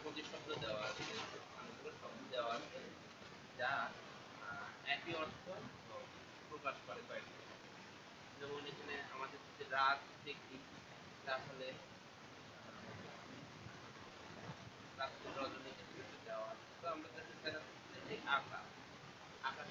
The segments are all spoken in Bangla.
প্রতি শব্দ দেওয়া আছে অনেকগুলো শব্দ দেওয়া আছে যা একই অর্থ প্রকাশ করে যেমন এখানে আমাদের রাত দেখি তাহলে রাত্রি রজনী কিছু দেওয়া আছে তো আমরা যদি সেটা এই আকাশ আকাশ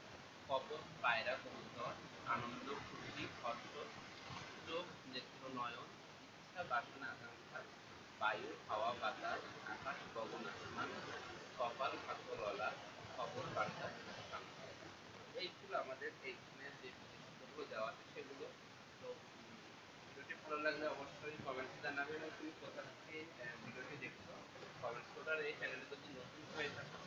কবর পায়রা কবুতর, আনন্দ খুশি হর্ষ চোখ নেত্র নয়ন ইচ্ছা, বাসনা, আকাঙ্ক্ষা, বায়ু, হাওয়া, বাতাস, আকাশ, গগন, আসমান, কপাল ভাগ্যললা খবর, বার্তা এইগুলো আমাদের এইখানে যে প্রতিশব্দগুলো দেওয়া আছে সেগুলো। তো ভিডিওটি ভালো লাগলে অবশ্যই কমেন্টস জানাবে এবং তুমি কোথা থেকে ভিডিওটি দেখছ? কমেন্টস করবে আর এই চ্যানেলে যদি নতুন হয়ে থাকো